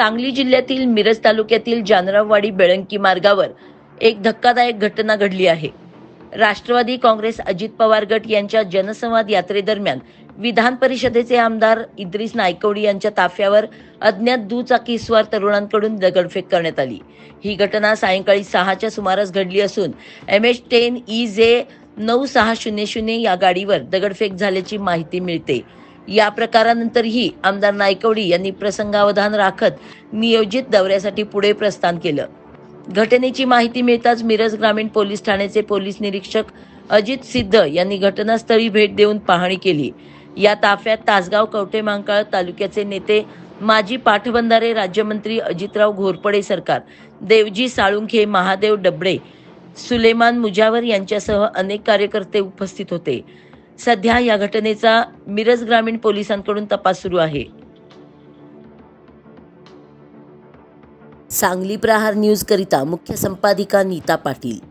सांगली जिल्ह्यातील मिरज तालुक्यातील जानराववाडी बेळंकी मार्गावर एक धक्कादायक घटना घडली आहे. राष्ट्रवादी काँग्रेस अजित पवार गट यांच्या जनसंवाद यात्रेदरम्यान विधान परिषदेचे आमदार इद्रिस नायकवडी यांच्या ताफ्यावर अज्ञात दुचाकीस्वार तरुणांकडून दगडफेक करण्यात आली. ही घटना सायंकाळी सहाच्या सुमारास घडली असून एम एच टेन ई जे नऊ सहा शून्य शून्य या गाडीवर दगडफेक झाल्याची माहिती मिळते. या प्रकारानंतरही आमदार नायकवडी यांनी प्रसंगावधान राखत नियोजित दौऱ्यासाठी पुढे प्रस्थान केलं. घटनेची माहिती मिळताच मिरज ग्रामीण पोलीस ठाण्याचे पोलीस निरीक्षक अजित सिद्ध यांनी घटनास्थळी भेट देऊन पाहणी केली. या ताफ्यात तासगाव कवठे मांकाळ तालुक्याचे नेते माजी पाटबंधारे राज्यमंत्री अजितराव घोरपडे सरकार देवजी साळुंखे महादेव डबडे सुलेमान मुजावर यांच्यासह अनेक कार्यकर्ते उपस्थित होते. सध्या या घटनेचा मिरज ग्रामीण पोलिसांकडून तपास सुरू आहे. सांगली प्रहार न्यूज करिता मुख्य संपादिका नीता पाटील.